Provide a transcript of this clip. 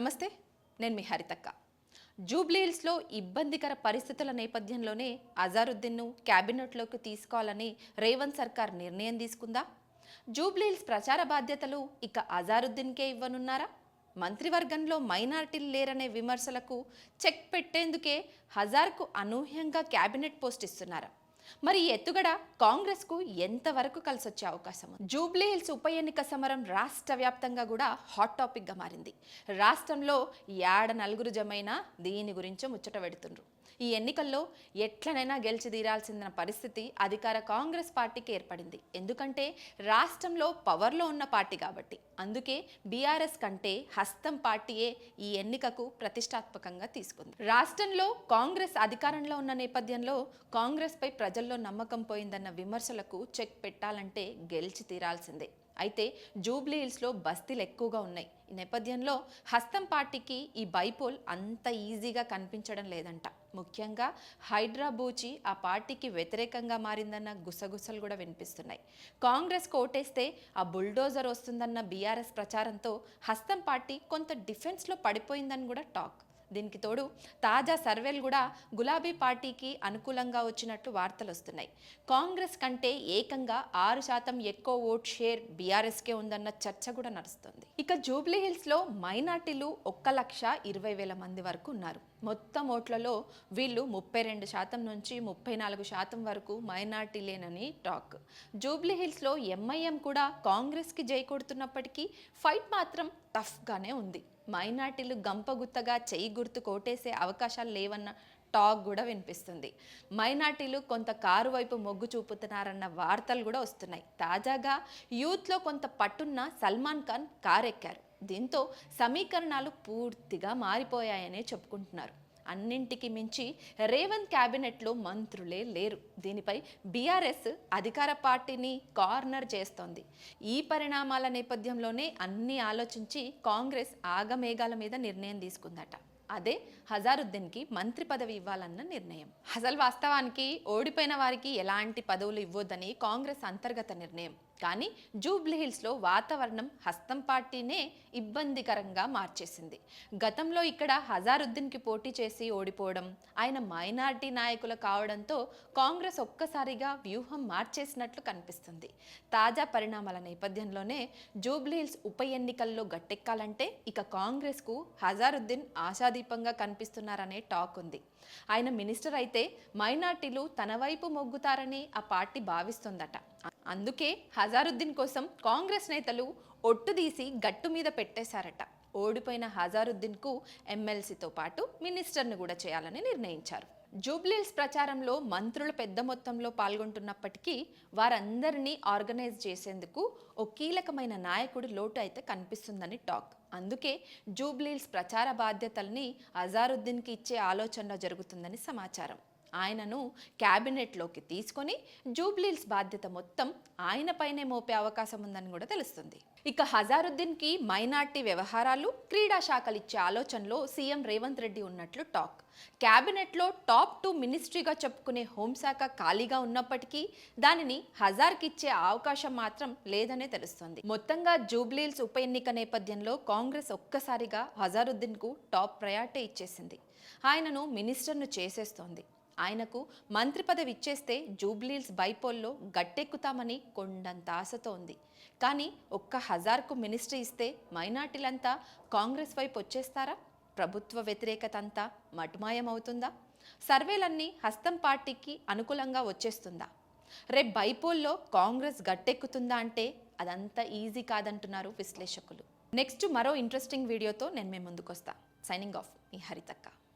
నమస్తే నేను మీ హరితక్క. జూబ్లీహిల్స్లో ఇబ్బందికర పరిస్థితుల నేపథ్యంలోనే అజారుద్దీన్ను క్యాబినెట్లోకి తీసుకోవాలని రేవంత్ సర్కార్ నిర్ణయం తీసుకుందా? జూబ్లీహిల్స్ ప్రచార బాధ్యతలు ఇక అజారుద్దీన్కే ఇవ్వనున్నారా? మంత్రివర్గంలో మైనార్టీలు లేరనే విమర్శలకు చెక్ పెట్టేందుకే హజార్కు అనూహ్యంగా క్యాబినెట్ పోస్ట్ ఇస్తున్నారా? మరి ఈ ఎత్తుగడ కాంగ్రెస్కు ఎంతవరకు కలిసొచ్చే అవకాశం? జూబ్లీ హిల్స్ ఉప ఎన్నిక సమరం రాష్ట్ర వ్యాప్తంగా కూడా హాట్ టాపిక్గా మారింది. రాష్ట్రంలో ఏడ నలుగురు జమైనా దీని గురించి ముచ్చట పెడుతుండ్రు. ఈ ఎన్నికల్లో ఎట్లనైనా గెలిచి తీరాల్సిన పరిస్థితి అధికార కాంగ్రెస్ పార్టీకి ఏర్పడింది. ఎందుకంటే రాష్ట్రంలో పవర్లో ఉన్న పార్టీ కాబట్టి. అందుకే బీఆర్ఎస్ కంటే హస్తం పార్టీయే ఈ ఎన్నికకు ప్రతిష్టాత్మకంగా తీసుకుంది. రాష్ట్రంలో కాంగ్రెస్ అధికారంలో ఉన్న నేపథ్యంలో కాంగ్రెస్పై ప్రజల్లో నమ్మకం పోయిందన్న విమర్శలకు చెక్ పెట్టాలంటే గెలిచి తీరాల్సిందే. అయితే జూబ్లీ హిల్స్లో బస్తీలు ఎక్కువగా ఉన్నాయి. ఈ నేపథ్యంలో హస్తం పార్టీకి ఈ బైపోల్ అంత ఈజీగా కనిపించడం లేదంట. ముఖ్యంగా హైడ్రాబూచి ఆ పార్టీకి వ్యతిరేకంగా మారిందన్న గుసగుసలు కూడా వినిపిస్తున్నాయి. కాంగ్రెస్ కోటేస్తే ఆ బుల్డోజర్ వస్తుందన్న బీఆర్ఎస్ ప్రచారంతో హస్తం పార్టీ కొంత డిఫెన్స్లో పడిపోయిందని కూడా టాక్. దీనికి తోడు తాజా సర్వేలు కూడా గులాబీ పార్టీకి అనుకూలంగా వచ్చినట్లు వార్తలు వస్తున్నాయి. కాంగ్రెస్ కంటే ఏకంగా ఆరు శాతం ఎక్కువ ఓట్ షేర్ బీఆర్ఎస్కే ఉందన్న చర్చ కూడా నడుస్తుంది. ఇక జూబ్లీ హిల్స్లో మైనార్టీలు ఒక్క లక్ష ఇరవై వేల మంది వరకు ఉన్నారు. మొత్తం ఓట్లలో వీళ్ళు ముప్పై రెండు శాతం నుంచి ముప్పై నాలుగు శాతం వరకు మైనార్టీలేనని టాక్. జూబ్లీ హిల్స్లో ఎంఐఎం కూడా కాంగ్రెస్కి జై కొడుతున్నప్పటికీ ఫైట్ మాత్రం టఫ్గానే ఉంది. మైనార్టీలు గంపగుత్తగా చెయ్యి గుర్తు కోటేసే అవకాశాలు లేవన్న టాక్ కూడా వినిపిస్తుంది. మైనార్టీలు కొంత కారు వైపు మొగ్గు చూపుతున్నారన్న వార్తలు కూడా వస్తున్నాయి. తాజాగా యూత్లో కొంత పట్టున్న సల్మాన్ ఖాన్ కారెక్కారు. దీంతో సమీకరణాలు పూర్తిగా మారిపోయాయనే చెప్పుకుంటున్నారు. అన్నింటికి మించి రేవంత్ క్యాబినెట్లో మంత్రులే లేరు. దీనిపై బీఆర్ఎస్ అధికార పార్టీని కార్నర్ చేస్తోంది. ఈ పరిణామాల నేపథ్యంలోనే అన్ని ఆలోచించి కాంగ్రెస్ ఆగమేఘాల మీద నిర్ణయం తీసుకుందట. అదే హజారుద్దీన్కి మంత్రి పదవి ఇవ్వాలన్న నిర్ణయం. అసలు వాస్తవానికి ఓడిపోయిన వారికి ఎలాంటి పదవులు ఇవ్వొద్దని కాంగ్రెస్ అంతర్గత నిర్ణయం. కానీ జూబ్లీహిల్స్లో వాతావరణం హస్తం పార్టీనే ఇబ్బందికరంగా మార్చేసింది. గతంలో ఇక్కడ హజారుద్దీన్కి పోటీ చేసి ఓడిపోవడం ఆయన మైనార్టీ నాయకులు కావడంతో కాంగ్రెస్ ఒక్కసారిగా వ్యూహం మార్చేసినట్లు కనిపిస్తుంది. తాజా పరిణామాల నేపథ్యంలోనే జూబ్లీహిల్స్ ఉప ఎన్నికల్లో గట్టెక్కాలంటే ఇక కాంగ్రెస్కు హజారుద్దీన్ ఆశాదీపంగా కనిపిస్తున్నారనే టాక్ ఉంది. ఆయన మినిస్టర్ అయితే మైనార్టీలు తన వైపు మొగ్గుతారని ఆ పార్టీ భావిస్తోందట. అందుకే హజారుద్దీన్ కోసం కాంగ్రెస్ నేతలు ఒట్టుదీసి గట్టు మీద పెట్టేశారట. ఓడిపోయిన హజారుద్దీన్కు ఎమ్మెల్సీతో పాటు మినిస్టర్ను కూడా చేయాలని నిర్ణయించారు. జూబ్లీల్స్ ప్రచారంలో మంత్రులు పెద్ద మొత్తంలో పాల్గొంటున్నప్పటికీ వారందరినీ ఆర్గనైజ్ చేసేందుకు ఓ కీలకమైన నాయకుడి లోటు అయితే కనిపిస్తుందని టాక్. అందుకే జూబ్లీల్స్ ప్రచార బాధ్యతల్ని అజారుద్దీన్కి ఇచ్చే ఆలోచనలో జరుగుతుందని సమాచారం. ఆయనను క్యాబినెట్లోకి తీసుకొని జూబ్లీల్స్ బాధ్యత మొత్తం ఆయనపైనే మోపే అవకాశం ఉందని కూడా తెలుస్తుంది. ఇక హజారుద్దీన్కి మైనార్టీ వ్యవహారాలు క్రీడా శాఖలు ఇచ్చే ఆలోచనలో సీఎం రేవంత్ రెడ్డి ఉన్నట్లు టాక్. క్యాబినెట్లో టాప్ టూ మినిస్ట్రీగా చెప్పుకునే హోంశాఖ ఖాళీగా ఉన్నప్పటికీ దానిని హజార్కి ఇచ్చే అవకాశం మాత్రం లేదనే తెలుస్తోంది. మొత్తంగా జూబ్లీల్స్ ఉప ఎన్నిక నేపథ్యంలో కాంగ్రెస్ ఒక్కసారిగా హజారుద్దీన్కు టాప్ ప్రయారిటీ ఇచ్చేసింది. ఆయనను మినిస్టర్ను చేసేస్తోంది. ఆయనకు మంత్రి పదవి ఇచ్చేస్తే జూబ్లీల్స్ బైపోల్లో గట్టెక్కుతామని కొండంత ఆశతో ఉంది కానీ ఒక్క హజార్కు మినిస్ట్రీ ఇస్తే మైనార్టీలంతా కాంగ్రెస్ వైపు వచ్చేస్తారా? ప్రభుత్వ వ్యతిరేకత అంతా మటుమాయమవుతుందా? సర్వేలన్నీ హస్తం పార్టీకి అనుకూలంగా వచ్చేస్తుందా? రేపు బైపోల్లో కాంగ్రెస్ గట్టెక్కుతుందా అంటే అదంతా ఈజీ కాదంటున్నారు విశ్లేషకులు. నెక్స్ట్ మరో ఇంట్రెస్టింగ్ వీడియోతో నేను మీ ముందుకొస్తా. Signing off. మీ హరితక్క.